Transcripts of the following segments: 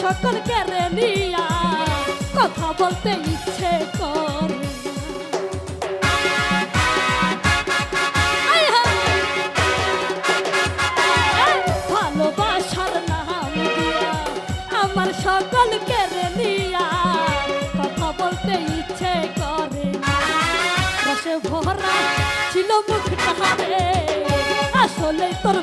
সকল কেড়ে নিয়া, কথা বলতে ইচ্ছে করে! ভালোবাসার আমার কথা বলতে ইচ্ছে করে ভরা ছিল মুখটা আসলে তোর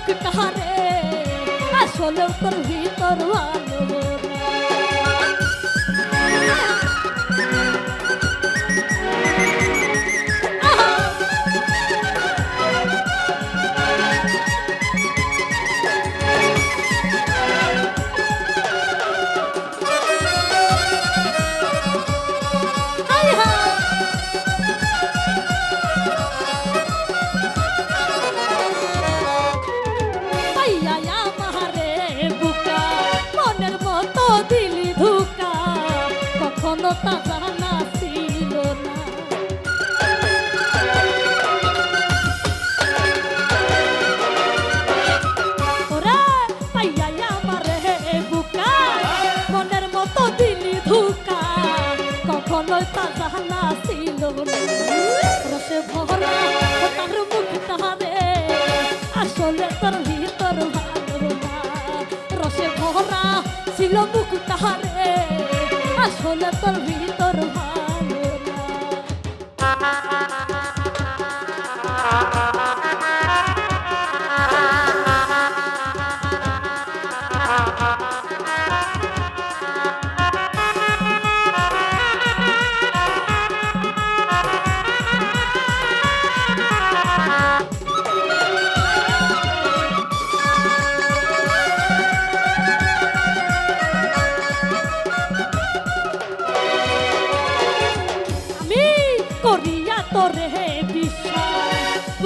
তোর মুখটা রে আসলে তোর ভিতর কখনো তা জানা ছিল না রসে ভরা তার মুখটা রে আসলে তোর ভিতর ভালো না। রসে ভরা ছিল মুখটা রে আসলে তোর ভিতর ভালো না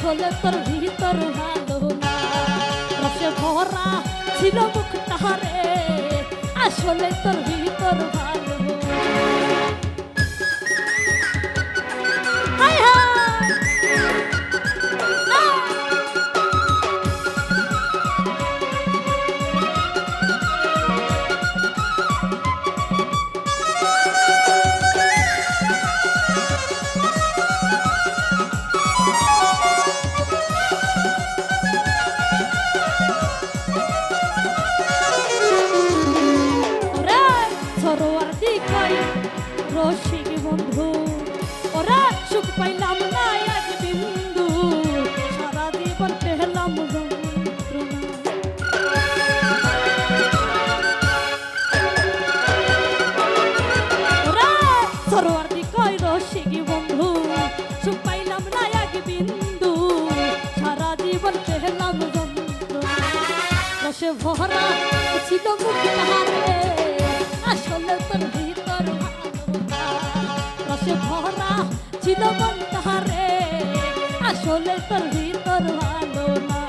আসলে তোর ভিতর ভালো না রসে ভরা ছিল মুখ তাহারে আসলে তোর ভিতর ভালো বন্ধু, ওরে সুখ পাইলাম না এক বিন্দু। সারা জীবন পেলাম ওরে সরোয়ার দিকাই রসিক বন্ধু, সুখ পাইলাম না এক বিন্দু। সারা জীবন পেলাম রসে ভরা ছিল মুখ তাহারে, আসলে তোর। রসে ভরা ছিল মন তাহারে। আসলে তোর ভিতর ভালো না।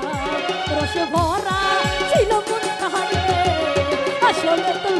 রসে ভরা ছিল মন তাহারে। আসলে তোর